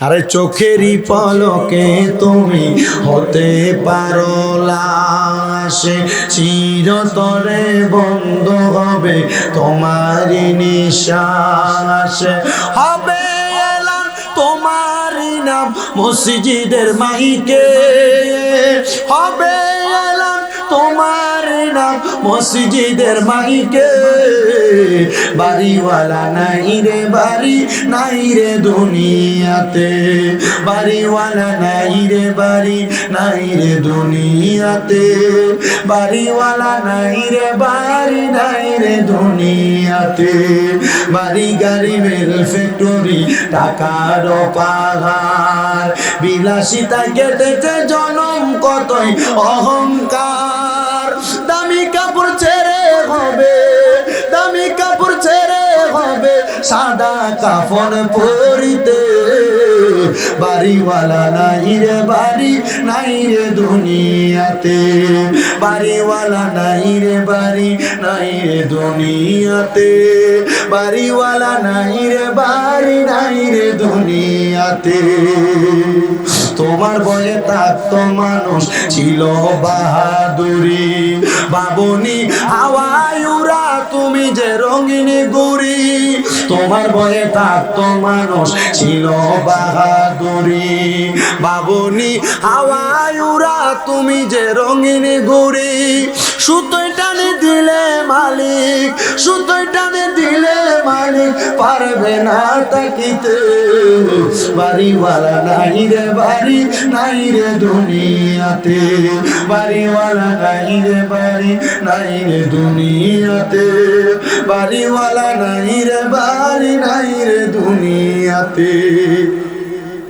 আরে চোখেরই পলকে তুমি হতে পারো লাশে, চিরতরে বন্ধ হবে তোমারই নিশ্বাস। হবে তোমারই নাম মসজিদের মাইকে। হবে মসজিদের মাইকে বাড়িওয়ালা নাই রে বাড়ি, নাই রে দুনিয়াতে। বাড়িওয়ালা নাই রে বাড়ি, নাই রে দুনিয়াতে। বাড়িওয়ালা নাই রে বাড়ি, নাই রে দুনিয়াতে। বাড়ি গাড়ি মেল ফ্যাক্টরি টাকার পাহাড় বিলাসিতা কেটেছে জনম কতই? অহংকার সাদা কাফন পরিতে। বাড়িওয়ালা নাই রে, বাড়ি নাই রে দুনিয়াতে। বাড়িওয়ালা নাই রে, বাড়ি নাই রে দুনিয়াতে। বাড়িওয়ালা নাই রে, বাড়ি নাই রে দুনিয়াতে। তোমার বয়ে থাকতো মানুষ ছিল বাহাদুরি। বাবনি হাওয়ায়ুরা তুমি যে রঙিনী গুড়ি। তোমার বয়ে থাকতো মানুষ ছিল বাহাদুরি। বাবনি হাওয়ায়ুরা তুমি যে রঙিনী গুড়ি সুতোয় টানে দিলে মালিক মালিক পারবে না তাকিতে। বাড়িওয়ালা নাই রে বাড়ি, নাই রে দুনিয়াতে। বাড়িওয়ালা নাই রে বাড়ি, নাই রে দুনিয়াতে। বাড়িওয়ালা নাই রে বাড়ি, নাই রে দুনিয়াতে।